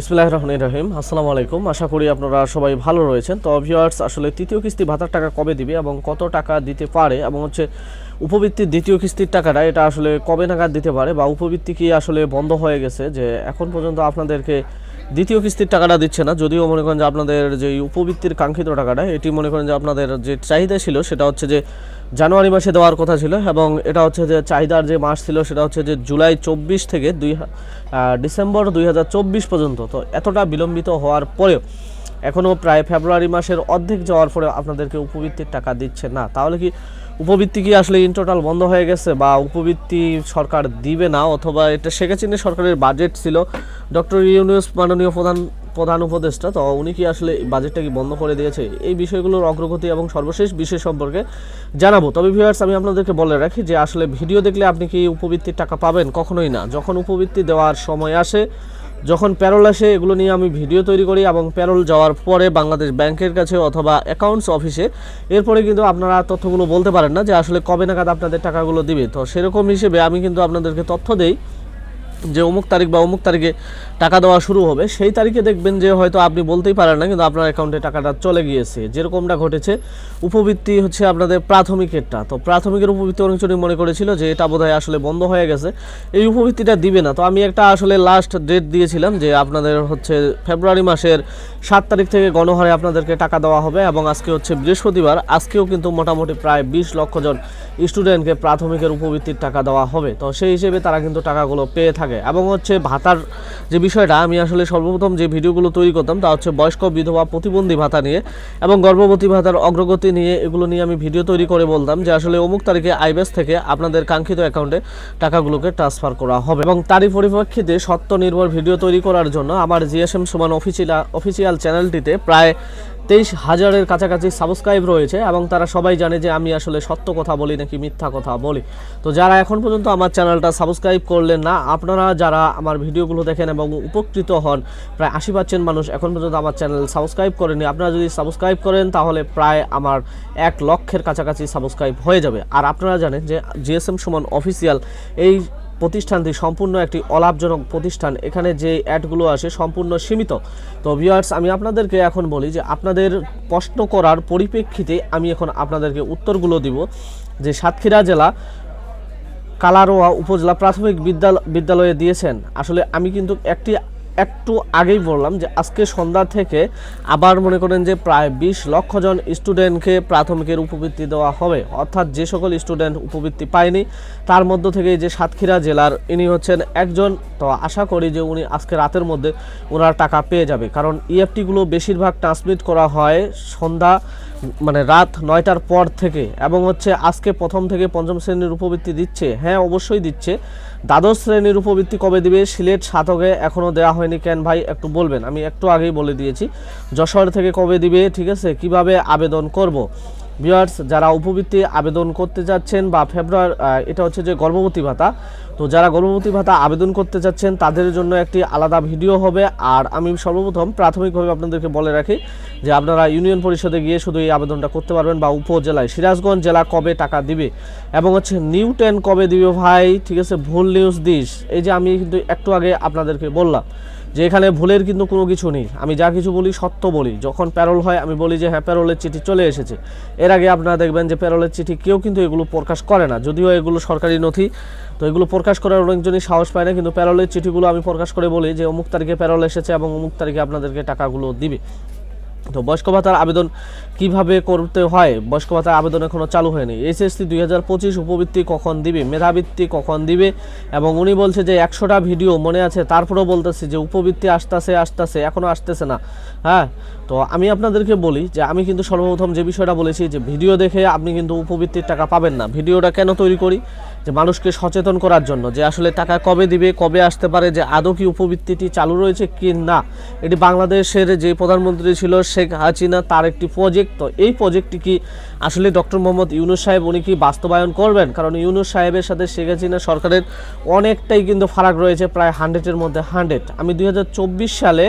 বিসমিল্লাহ রহমান রহিম। আসসালামু আলাইকুম। আশা করি আপনারা সবাই ভালো রয়েছেন। তো ভিউয়ার্স আসলে তৃতীয় কিস্তি ভাতার টাকা কবে দিবে এবং কত টাকা দিতে পারে এবং হচ্ছে উপবৃত্তির দ্বিতীয় কিস্তির টাকাটা, এটা আসলে কবে নাগাদ দিতে পারে বা উপবৃত্তি কি আসলে বন্ধ হয়ে গেছে যে এখন পর্যন্ত আপনাদেরকে দ্বিতীয় কিস্তির টাকাটা দিচ্ছে না, যদিও মনে করেন যে আপনাদের যে উপবৃত্তির কাঙ্ক্ষিত টাকাটা, এটি মনে করেন যে আপনাদের যে চাহিদা ছিল সেটা হচ্ছে যে জানুয়ারি মাসে দেওয়ার কথা ছিল এবং এটা হচ্ছে যে চাহিদার যে মাস ছিল সেটা হচ্ছে যে জুলাই চব্বিশ থেকে দুই ডিসেম্বর দুই হাজার চব্বিশ পর্যন্ত। তো এতটা বিলম্বিত হওয়ার পরেও এখনও প্রায় ফেব্রুয়ারি মাসের অর্ধেক যাওয়ার পরে আপনাদেরকে উপবৃত্তির টাকা দিচ্ছে না। তাহলে কি উপবৃত্তি কি আসলে ইন টোটাল বন্ধ হয়ে গেছে বা উপবৃত্তি সরকার দিবে না? অথবা এটা শেখ সরকারের বাজেট ছিল। ডক্টর ইউনুস মাননীয় প্রধান প্রধান উপদেষ্টা, তো উনি কি আসলে বাজেটটা কি বন্ধ করে দিয়েছে? এই বিষয়গুলোর অগ্রগতি এবং সর্বশেষ বিষয় সম্পর্কে জানাব। তবে ভিউয়ার্স আমি আপনাদেরকে বলে রাখি যে, আসলে ভিডিও দেখলে আপনি কি উপবৃত্তির টাকা পাবেন? কখনোই না। যখন উপবৃত্তি দেওয়ার সময় আসে, যখন প্যারোল আসে, এগুলো নিয়ে আমি ভিডিও তৈরি করি এবং প্যারোল যাওয়ার পরে বাংলাদেশ ব্যাংকের কাছে অথবা অ্যাকাউন্টস অফিসে এরপরে কিন্তু আপনারা তথ্যগুলো বলতে পারেন না যে, আসলে কবে নাগাদ আপনাদের টাকাগুলো দিবে। তো সেরকম হিসেবে আমি কিন্তু আপনাদেরকে তথ্য দেই যে, অমুক তারিখ বা অমুক তারিখে টাকা দেওয়া শুরু হবে, সেই তারিখে দেখবেন যে হয়তো আপনি বলতেই পারেন না, কিন্তু আপনার অ্যাকাউন্টে টাকাটা চলে গিয়েছে। যেরকমটা ঘটেছে, উপবৃত্তি হচ্ছে আপনাদের প্রাথমিকেরটা। তো প্রাথমিকের উপবৃত্তি অনেকজনই মনে করেছিল যে এটা বোধহয় আসলে বন্ধ হয়ে গেছে। এই উপবৃত্তিটা দিবে না। তো আমি একটা আসলে লাস্ট ডেট দিয়েছিলাম যে আপনাদের হচ্ছে ফেব্রুয়ারি মাসের সাত তারিখ থেকে গণহারে আপনাদেরকে টাকা দেওয়া হবে এবং আজকে হচ্ছে বৃহস্পতিবার। আজকেও কিন্তু মোটামুটি প্রায় বিশ লক্ষ জন স্টুডেন্টকে প্রাথমিকের উপবৃত্তির টাকা দেওয়া হবে। তো সেই হিসেবে তারা কিন্তু টাকাগুলো পেয়ে থাকে। এবং হচ্ছে ভাতার যে বিষয়টা আমি আসলে সর্বপ্রথম যে ভিডিওগুলো তৈরি করতাম তা হচ্ছে বয়স্ক বিধবা প্রতিবন্ধী ভাতা নিয়ে এবং গর্ভবতী ভাতার অগ্রগতি নিয়ে এগুলো নিয়ে আমি ভিডিও তৈরি করে বলতাম যে আসলে অমুক তারিখে আইবেস থেকে আপনাদের কাঙ্ক্ষিত অ্যাকাউন্টে টাকাগুলোকে ট্রান্সফার করা হবে এবং তারই পরিপ্রেক্ষিতে সত্য নির্ভর ভিডিও তৈরি করার জন্য আমার জিএসএম সমান অফিসিয়াল অফিসিয়াল চ্যানেলটিতে প্রায় তেইশ হাজারের কাছাকাছি সাবস্ক্রাইব রয়েছে এবং তারা সবাই জানে যে আমি আসলে সত্য কথা বলি নাকি মিথ্যা কথা বলি। তো যারা এখন পর্যন্ত আমার চ্যানেলটা সাবস্ক্রাইব করলেন না, আপনারা যারা আমার ভিডিওগুলো দেখেন এবং উপকৃত হন, প্রায় আশি পার্সেন্ট মানুষ এখন পর্যন্ত আমার চ্যানেল সাবস্ক্রাইব করেনি। আপনারা যদি সাবস্ক্রাইব করেন, তাহলে প্রায় আমার এক লক্ষের কাছাকাছি সাবস্ক্রাইব হয়ে যাবে। আর আপনারা জানেন যে জিএসএম সমান অফিসিয়াল এই প্রতিষ্ঠানটি সম্পূর্ণ একটি অলাভজনক প্রতিষ্ঠান। এখানে যে অ্যাডগুলো আসে সম্পূর্ণ সীমিত। তো ভিউয়ার্স আমি আপনাদেরকে এখন বলি যে আপনাদের প্রশ্ন করার পরিপ্রেক্ষিতে আমি এখন আপনাদেরকে উত্তরগুলো দিব। যে সাতক্ষীরা জেলা, কালারোয়া উপজেলা প্রাথমিক বিদ্যালয়ে দিয়েছেন। আসলে আমি কিন্তু একটি একটু আগেই বললাম যে আজকে সন্ধ্যা থেকে আবার মনে করেন যে প্রায় বিশ লক্ষ জন স্টুডেন্টকে প্রাথমিকের উপবৃত্তি দেওয়া হবে। অর্থাৎ যে সকল স্টুডেন্ট উপবৃত্তি পায়নি, তার মধ্য থেকে যে সাতক্ষীরা জেলার ইনি হচ্ছেন একজন। তো আশা করি যে উনি আজকে রাতের মধ্যে ওনার টাকা পেয়ে যাবে। কারণ ইএফটিগুলো বেশিরভাগ ট্রান্সমিট করা হয় সন্ধ্যা মানে রাত নয়টার পর থেকে এবং হচ্ছে আজকে প্রথম থেকে পঞ্চম শ্রেণির উপবৃত্তি দিচ্ছে। হ্যাঁ অবশ্যই দিচ্ছে। দ্বাদশ শ্রেণির উপবৃত্তি কবে দিবে? সিলেট সাতকে এখনও দেওয়া হয়নি। কেন ভাই, একটু বলবেন। আমি একটু আগেই বলে দিয়েছি। যশোর থেকে কবে দিবে? ঠিক আছে? কীভাবে আবেদন করব? ভিউয়ার্স যারা উপবৃত্তি আবেদন করতে যাচ্ছেন বা ফেব্রুয়ারি এটা হচ্ছে যে গর্ভবতী ভাতা, তো যারা গর্ভবতী ভাতা আবেদন করতে যাচ্ছেন, তাদের জন্য একটি আলাদা ভিডিও হবে। আর আমি সর্বপ্রথম প্রাথমিকভাবে আপনাদেরকে বলে রাখি যে আপনারা ইউনিয়ন পরিষদে গিয়ে শুধু এই আবেদনটা করতে পারবেন বা উপজেলায়। সিরাজগঞ্জ জেলা কবে টাকা দিবে? এবং হচ্ছে নিউ টেন কবে দিবে ভাই? ঠিক আছে, ভুল নিউজ দিস। এই যে আমি কিন্তু একটু আগে আপনাদেরকে বললাম। যে এখানে ভুলের কিন্তু কোনো কিছু নেই। আমি যা কিছু বলি সত্য বলি। যখন প্যারোল হয়, আমি বলি যে হ্যাঁ প্যারোলের চিঠি চলে এসেছে। এর আগে আপনারা দেখবেন যে, প্যারোলের চিঠি কেউ কিন্তু এগুলো প্রকাশ করে না। যদিও এগুলো সরকারি নথি, তো এগুলো প্রকাশ করার অনেকজনই সাহস পায় না, কিন্তু প্যারোলের চিঠিগুলো আমি প্রকাশ করে বলি যে, অমুক তারিখে প্যারোল এসেছে এবং অমুক তারিখে আপনাদেরকে টাকাগুলো দিবে। তো বয়স্ক ভাতার আবেদন কীভাবে করতে হয়? বয়স্ক ভাতার আবেদন এখনও চালু হয়নি। এসএসসি দুই হাজার পঁচিশ উপবৃত্তি কখন দিবে? মেধাবৃত্তি কখন দিবে? এবং উনি বলছে যে একশোটা ভিডিও মনে আছে, তারপরেও বলতেছে যে উপবৃত্তি আসতেছে আসতেছে এখনও আসতেছে না। হ্যাঁ? তো আমি আপনাদেরকে বলি যে আমি কিন্তু সর্বপ্রথম যে বিষয়টা বলেছি যে ভিডিও দেখে আপনি কিন্তু উপবৃত্তির টাকা পাবেন না। ভিডিওটা কেন তৈরি করি? যে মানুষকে সচেতন করার জন্য যে আসলে টাকা কবে দিবে, কবে আসতে পারে, যে আদৌ কি উপবৃত্তিটি চালু রয়েছে কি না। এটি বাংলাদেশের যে প্রধানমন্ত্রী ছিল শেখ হাসিনা, তার একটি প্রজেক্ট তো এই প্রজেক্টটি কি আসলে ডক্টর মোহাম্মদ ইউনুস সাহেব উনি কি বাস্তবায়ন করবেন? কারণ ইউনুস সাহেবের সাথে শেখ হাসিনা সরকারের অনেকটাই কিন্তু ফারাক রয়েছে, প্রায় হান্ড্রেডের মধ্যে হান্ড্রেড আমি দুই হাজার চব্বিশ সালে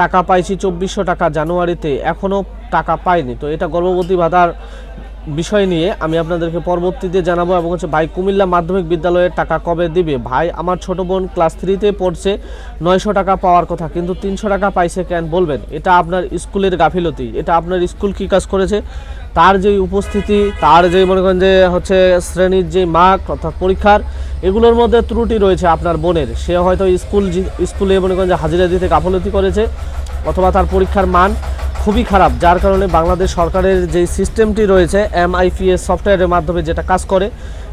টাকা পাইছি চব্বিশশো টাকা জানুয়ারিতে, এখনও টাকা পাইনি। তো এটা গর্ভবতী ভাতার বিষয় নিয়ে আমি আপনাদেরকে পরবর্তীতে জানাব এবং হচ্ছে ভাই কুমিল্লা মাধ্যমিক বিদ্যালয়ের টাকা কবে দিবে? ভাই, আমার ছোট বোন ক্লাস থ্রিতে পড়ছে, নয়শো টাকা পাওয়ার কথা, কিন্তু তিনশো টাকা পাইছে কেন বলবেন? এটা আপনার স্কুলের গাফিলতি, এটা আপনার স্কুল কী কাজ করেছে? তার যে উপস্থিতি, তার যে মনে করেন যে হচ্ছে শ্রেণির যে মার্ক, অর্থাৎ পরীক্ষার, এগুলোর মধ্যে ত্রুটি রয়েছে আপনার বোনের। সে হয়তো স্কুল স্কুলে মনে করেন যে হাজিরা দিতে গাফলতি করেছে। অথবা তার পরীক্ষার মান খুবই খারাপ, যার কারণে বাংলাদেশ সরকারের যে সিস্টেমটি রয়েছে এমআইপিএস সফটওয়্যারের মাধ্যমে যেটা কাজ করে,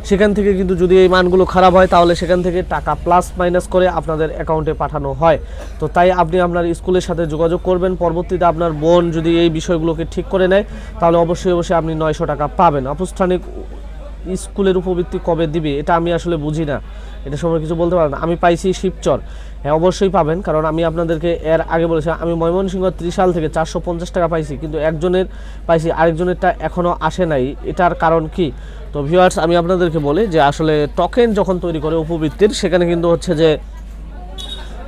সেখান থেকে কিন্তু যদি এই মানগুলো খারাপ হয়, তাহলে সেখান থেকে টাকা প্লাস মাইনাস করে আপনাদের অ্যাকাউন্টে পাঠানো হয়। তো তাই আপনি আপনার স্কুলের সাথে যোগাযোগ করবেন, পরবর্তীতে আপনার বোন যদি এই বিষয়গুলোকে ঠিক করে নেয়, তাহলে অবশ্যই অবশ্যই আপনি নয়শো টাকা পাবেন। আনুষ্ঠানিক স্কুলের উপবৃত্তি কবে দিবে, এটা আমি আসলে বুঝি না। এটা সম্পর্কে কিছু বলতে পারেন আমি পাইছি শিবচর। হ্যাঁ অবশ্যই পাবেন, কারণ আমি আপনাদেরকে এর আগে বলেছি আমি ময়মনসিংহ ত্রিশাল থেকে চারশো পঞ্চাশ টাকা পাইছি, কিন্তু একজনের পাইছি, আরেকজনেরটা এখনও আসে নাই। এটার কারণ কি? তো ভিউয়ার্স আমি আপনাদেরকে বলি যে আসলে টকেন যখন তৈরি করে উপবৃত্তির, সেখানে কিন্তু হচ্ছে যে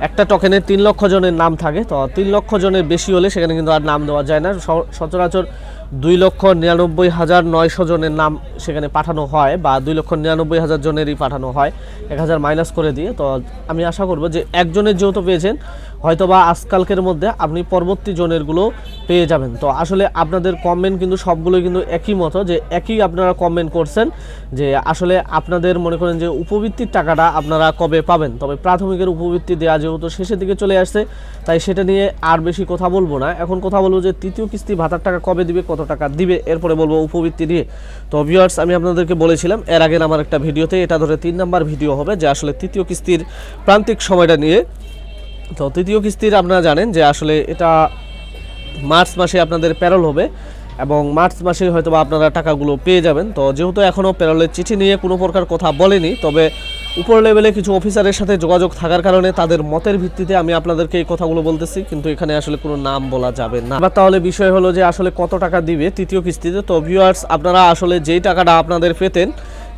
একটা টোকেনে তিন লক্ষ জনের নাম থাকে। তো তিন লক্ষ জনের বেশি হলে সেখানে কিন্তু আর নাম দেওয়া যায় না। সচরাচর দুই লক্ষ নিরানব্বই হাজার নয়শো জনের নাম সেখানে পাঠানো হয় বা দুই লক্ষ নিরানব্বই হাজার জনেরই পাঠানো হয়। এক হাজার মাইনাস করে দিয়ে। তো আমি আশা করব যে একজনের যেহেতু পেয়েছেন হয়তো বা আজকালকের মধ্যে আপনি পরবর্তী জনেরগুলো পেয়ে যাবেন। তো আসলে আপনাদের কমেন্ট কিন্তু সবগুলোই কিন্তু একই মতো যে একই আপনারা কমেন্ট করছেন, যে আসলে আপনাদের মনে করেন যে উপবৃত্তির টাকাটা আপনারা কবে পাবেন। তবে প্রাথমিকের উপবৃত্তি দেওয়া যেহেতু শেষের দিকে চলে আসছে, তাই সেটা নিয়ে আর বেশি কথা বলব না। এখন কথা বলব যে তৃতীয় কিস্তি ভাতার টাকা কবে দিবে, কত টাকা দিবে, এরপরে বলব উপবৃত্তি দিয়ে তো ভিউয়ার্স আমি আপনাদেরকে বলেছিলাম, এর আগে আমার একটা ভিডিওতে এটা ধরে তিন নাম্বার ভিডিও হবে যে আসলে তৃতীয় কিস্তির প্রান্তিক সময়টা নিয়ে তো তৃতীয় কিস্তির আপনারা জানেন যে আসলে এটা মার্চ মাসে আপনাদের প্যারল হবে এবং মার্চ মাসে হয়তো বা আপনারা টাকাগুলো পেয়ে যাবেন। তো যেহেতু এখনও প্যারোলের চিঠি নিয়ে কোনো প্রকার কথা বলেনি, তবে উপর লেভেলে কিছু অফিসারের সাথে যোগাযোগ থাকার কারণে তাদের মতের ভিত্তিতে আমি আপনাদেরকে এই কথাগুলো বলতেছি, কিন্তু এখানে আসলে কোনো নাম বলা যাবে না। এবার তাহলে বিষয় হলো যে আসলে কত টাকা দিবে তৃতীয় কিস্তিতে? তো ভিউয়ার্স আপনারা আসলে যেই টাকাটা আপনাদের পেতেন,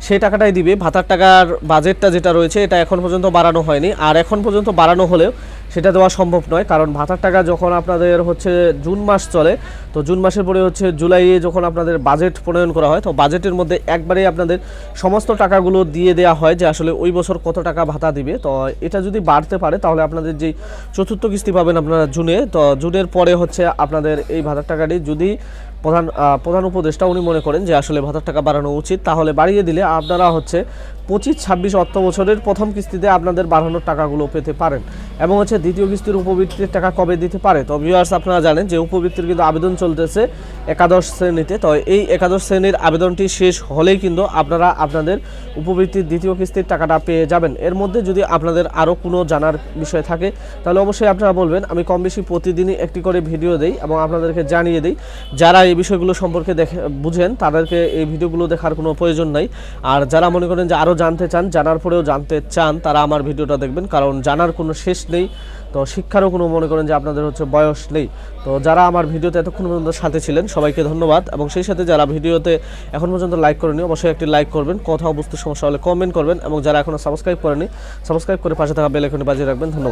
সেই টাকাটাই দিবে। ভাতার টাকার বাজেটটা যেটা রয়েছে, এটা এখন পর্যন্ত বাড়ানো হয়নি। আর এখন পর্যন্ত বাড়ানো হলেও সেটা দেওয়া সম্ভব নয় কারণ ভাতার টাকা যখন আপনাদের হচ্ছে জুন মাস চলে তো জুন মাসের পরে হচ্ছে জুলাইয়ে যখন আপনাদের বাজেট প্রণয়ন করা হয়, তো বাজেটের মধ্যে একবারেই আপনাদের সমস্ত টাকাগুলো দিয়ে দেওয়া হয় যে আসলে ওই বছর কত টাকা ভাতা দিবে। তো এটা যদি বাড়তে পারে, তাহলে আপনাদের যেই চতুর্থ কিস্তি পাবেন আপনারা জুনে, তো জুনের পরে হচ্ছে আপনাদের এই ভাতার টাকাটি যদি প্রধান প্রধান উপদেষ্টা উনি মনে করেন যে আসলে ভাতার টাকা বাড়ানো উচিত, তাহলে বাড়িয়ে দিলে আপনারা হচ্ছে পঁচিশ, ছাব্বিশ অর্থ বছরের প্রথম কিস্তিতে আপনাদের বাড়ানোর টাকাগুলো পেতে পারেন। এবং হচ্ছে দ্বিতীয় কিস্তির উপবৃত্তির টাকা কবে দিতে পারে? তো ভিউয়ার্স আপনারা জানেন যে উপবৃত্তির কিন্তু আবেদন চলতেছে একাদশ শ্রেণীতে। তো এই একাদশ শ্রেণির আবেদনটি শেষ হলেই কিন্তু আপনারা আপনাদের উপবৃত্তির দ্বিতীয় কিস্তির টাকাটা পেয়ে যাবেন। এর মধ্যে যদি আপনাদের আরও কোনো জানার বিষয় থাকে, তাহলে অবশ্যই আপনারা বলবেন। আমি কম বেশি প্রতিদিনই একটি করে ভিডিও দেই এবং আপনাদেরকে জানিয়ে দিই। যারা এই বিষয়গুলো সম্পর্কে দেখে, বুঝেন, তাদেরকে এই ভিডিওগুলো দেখার কোনো প্রয়োজন নাই। আর যারা মনে করেন যে আরও জানতে চান, জানার পরেও জানতে চান, তারা আমার ভিডিওটা দেখবেন। কারণ জানার কোনো শেষ নেই। তো শিক্ষারও কোনো মনে করেন যে আপনাদের হচ্ছে বয়স নেই। তো যারা আমার ভিডিওতে এতক্ষণ পর্যন্ত সাথে ছিলেন, সবাইকে ধন্যবাদ। এবং সেই সাথে যারা ভিডিওতে এখন পর্যন্ত লাইক করেনি অবশ্যই একটি লাইক করবেন। কোথাও বুঝতে সমস্যা হলে কমেন্ট করবেন। এবং যারা এখনও সাবস্ক্রাইব করেনি সাবস্ক্রাইব করে পাশে থাকা বেল আইকনে বাজিয়ে রাখবেন। ধন্যবাদ।